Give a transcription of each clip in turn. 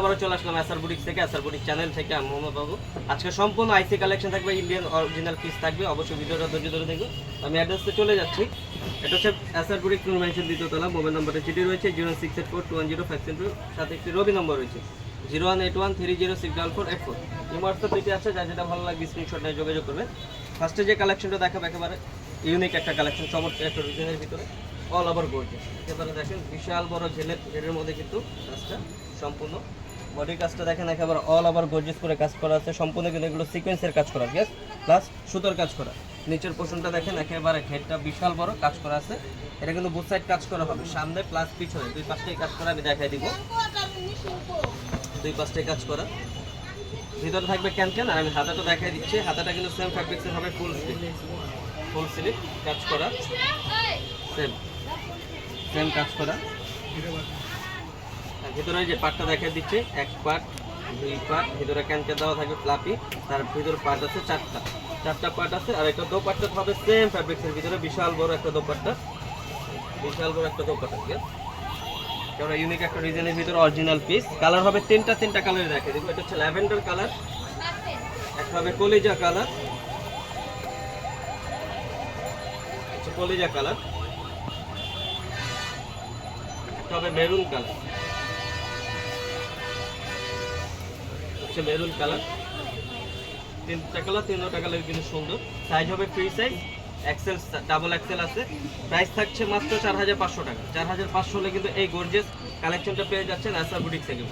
আবারও চলে আসলাম এসআর থেকে এসআর চ্যানেল থেকে আমি মোহাম্মদ বাবু। আজকে সম্পূর্ণ আইসি কালেকশন থাকবে ইন্ডিয়ান অরিজিনাল পিস থাকবে, অবশ্যই ভিডিওটা ধৈর্য ধরে দেখব আমি অ্যাড্রেসে চলে যাচ্ছি। এটা হচ্ছে এসআর বুটিক টুর দ্বিতীয়তলা মোবাইল নাম্বারটা চিঠি রয়েছে zero six eight four two one zero five seven two সাথে একটি রবি নম্বর রয়েছে। Zero one eight one three zero six double four eight four এই হোয়াটসঅ্যাপ দুইটি আছে, যা যেটা ভালো লাগবে স্ক্রিনশট নিয়ে যোগাযোগ করবেন। ফার্স্টে যে কালেকশনটা দেখাবো, একেবারে ইউনিক একটা কালেকশন চমৎকার একটা রিজনের ভিতরে অল ওভার গোল্ড একেবারে দেখেন, বিশাল বড় ঝেলের ঝেলের মধ্যে কিন্তু কাজটা সম্পূর্ণ বডি কাজটা দেখেন, একেবারে অল ওভার গর্জিয়াস করে কাজ করা আছে। সম্পূর্ণ কিন্তু এগুলো সিকোয়েন্সের কাজ করা ঠিক প্লাস সুতোর কাজ করা। নিচের পোর্শনটা দেখেন, একেবারে ঘেরটা বিশাল বড় কাজ করা আছে। এটা কিন্তু বুথ সাইড কাজ করা হবে, সামনে প্লাস পিছনে। দুই পাশটাই কাজ করা, আমি দেখাই দিব। দুই পাশটাই কাজ করা। ভিতরে থাকবে ক্যান ক্যান আর আমি হাতাটা দেখাই দিচ্ছি। হাতাটা কিন্তু সেম ফ্যাব্রিক্সের হবে ফুল স্লিপ ফুল স্লিপ কাজ করা। সেম সেম কাজ করা। ভিতরে যে পার্টটা দেখা দিচ্ছে, এক পার্ট দুই পার্ট ভিতরে ক্যানকে দেওয়া থাকবে ফ্লাপি, তার ভিতরে পার্ট আছে চারটা। চারটা পার্ট আছে, আর একটা দোপাট্টা হবে সেম ফ্যাব্রিক্সের ভিতরে, বিশাল বড় একটা দোপাট্টা। বিশাল বড় একটা দোপাট্টা আছে? আমরা ইউনিক একটা ডিজাইনের ভিতরে অরিজিনাল পিস কালার হবে তিনটা তিনটা কালারে রেখে দিব। এটা হচ্ছে ল্যাভেন্ডার কালার একটা হবে কলিজা কালার কলিজা কালার একটা হবে মেরুন কালার হচ্ছে মেরুন কালার। তিনটা কালার তিনটা কালার কিন্তু সুন্দর। সাইজ হবে free size XL double XL আছে। প্রাইস থাকছে মাত্র চার হাজার পাঁচশো টাকা। চার হাজার পাঁচশো হলে কিন্তু এই গর্জেস কালেকশনটা পেয়ে যাচ্ছেন আসার বুটিক থেকে।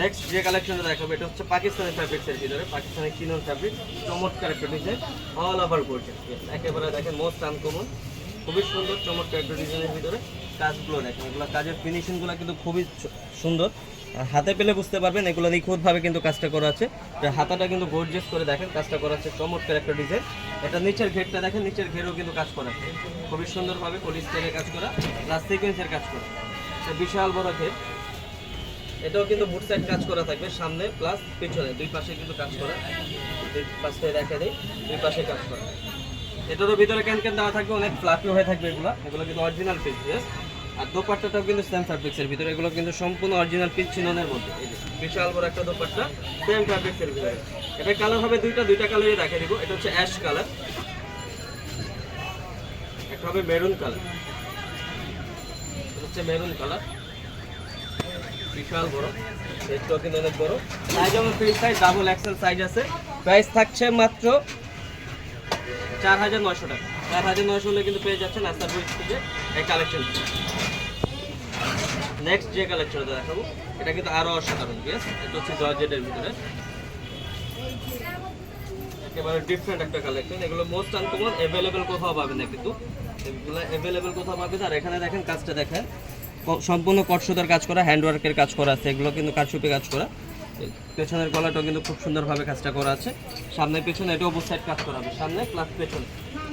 নেক্সট যে কালেকশনটা দেখাবো, এটা হচ্ছে পাকিস্তানি ফ্যাব্রিক্সের ভিতরে পাকিস্তানি চিনন ফ্যাব্রিক চমৎকার একটা ডিজাইন অল ওভার গর্জেস একেবারে দেখেন মোস্ট আনকমন খুবই সুন্দর, চমৎকার একটা ডিজাইনের ভিতরে। কাজগুলো দেখেন, এগুলো কাজের ফিনিশিংগুলো কিন্তু খুবই সুন্দর। হাতে পেলে বুঝতে পারবেন, এগুলো নিখুঁতভাবে কিন্তু কাজটা করা আছে। হাতাটা কিন্তু গর্জিয়াস করে দেখেন, কাজটা করা আছে, চমৎকার একটা ডিজাইন এটা নিচের ঘেরটা দেখেন, নিচের ঘেরও কিন্তু কাজ করা আছে। খুবই সুন্দরভাবে থেকে কাজ করা প্লাস সিকোয়েন্সের কাজ করা। বিশাল বড় ঘের। এটাও কিন্তু বুট সাইড কাজ করা থাকবে, সামনে প্লাস পিছনে, দুই পাশে কিন্তু কাজ করা। দুই পাশে দেখা দেয় দুই পাশে কাজ করা। এটারও ভিতরে ক্যান ক্যান দেওয়া থাকবে, অনেক ফ্লাফি হয়ে থাকবে এগুলো। এগুলো কিন্তু অরিজিনাল yes? আর দোপাট্টাটাও কিন্তু সেম ফ্যাব্রিক্সের ভিতরে। এগুলো কিন্তু সম্পূর্ণ অরিজিনাল পিস চিননের মধ্যে। বিশাল বড় একটা দোপাট্টা সেম ফ্যাব্রিক্সের ভিতরে। এটা কালার হবে দুইটা দুইটা কালারই দেখে দিব। এটা হচ্ছে অ্যাশ কালার একটা হবে মেরুন কালার হচ্ছে মেরুন কালার বিশাল বড়। সেটটাও কিন্তু অনেক বড়। সাইজ আমার free size double XL size আছে। প্রাইস থাকছে মাত্র চার হাজার নয়শো টাকা। কিন্তু পেয়ে যাচ্ছেন এই কালেকশন নেক্সট যে দেখাবো, এটা কিন্তু আরও অসাধারণ এটা হচ্ছে একেবারে ডিফারেন্ট একটা কালেকশন এগুলো মোস্ট কোথাও না কিন্তু। এগুলো কোথাও আর এখানে দেখেন, কাজটা দেখেন। সম্পূর্ণ কটসুতার কাজ করা হ্যান্ডওয়ার্কের কাজ করা আছে। এগুলো কিন্তু কারচুপি কাজ করা। পেছনের গলাটাও কিন্তু খুব সুন্দরভাবে কাজটা করা আছে। সামনে, পেছনে, এটাও বুথ সাইড কাজ করা হবে। সামনে প্লাস পেছনে।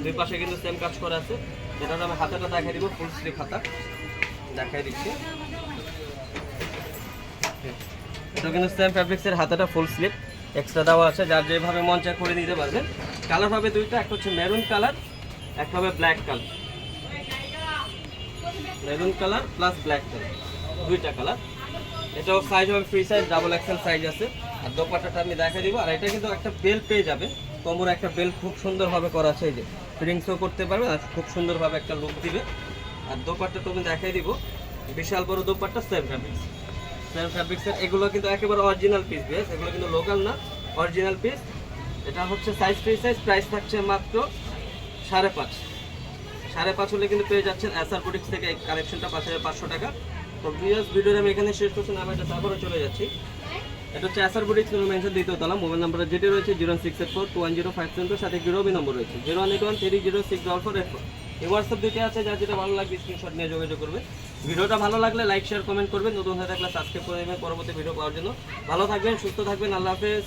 দুই পাশে কিন্তু সেম কাজ করা আছে। যেটা আমি হাতাটা দেখাই দিব ফুল স্লিভ হাতা। দেখাই দিচ্ছি। এটা কিন্তু সেম ফ্যাব্রিক্সের হাতাটা ফুল স্লিভ এক্সট্রা দেওয়া আছে, যার যেভাবে মন চায় করে নিতে পারবেন কালার হবে দুইটা, একটা হচ্ছে মেরুন কালার একটা হবে black colour maroon colour plus black colour দুইটা কালার এটাও সাইজ হবে free size double XL size আছে। আর দোপাট্টাটা আমি দেখাই দিব। আর এটা কিন্তু একটা বেল পেয়ে যাবে। কোমর একটা বেল খুব সুন্দরভাবে করা আছে এই যে। ফিটিংসও করতে পারবে আর খুব সুন্দরভাবে একটা লুক দিবে। আর দোপাট্টাটা আমি দেখাই দিব। বিশাল বড় দোপাট্টা সেম ফ্যাব্রিক্স সেম ফ্যাব্রিক্সের এগুলো কিন্তু একেবারে অরিজিনাল পিস বেশ? এগুলো কিন্তু লোকাল না অরিজিনাল পিস এটা হচ্ছে সাইজ ফ্রি সাইজ প্রাইস থাকছে মাত্র সাড়ে পাঁচ। সাড়ে পাঁচ হলে কিন্তু পেয়ে যাচ্ছেন এসআর প্রোডিক্স থেকে কালেকশনটা পাঁচ হাজার পাঁচশো টাকা। তো ভিডিওটা আমি এখানে শেষ করছি আমি এটা তারপরে চলে যাচ্ছি। এটা হচ্ছে এসআর বুটিক্স মেনশন দ্বিতীয় তলা। মোবাইল নাম্বার যেটি রয়েছে zero six eight four two one zero five seven সাথে জিরো বি নম্বর রয়েছে। Zero one eight one three zero six double four eight four এই হোয়াটসঅ্যাপ দুটি আছে যা যেটা ভালো লাগবে স্ক্রিনশট নিয়ে যোগাযোগ করবে। ভিডিওটা ভালো লাগলে লাইক শেয়ার কমেন্ট করবেন নতুন হয়ে থাকলে সাবস্ক্রাইব করে দেবেন পরবর্তী ভিডিও পাওয়ার জন্য। ভালো থাকবেন, সুস্থ থাকবেন, আল্লাহ হাফেজ।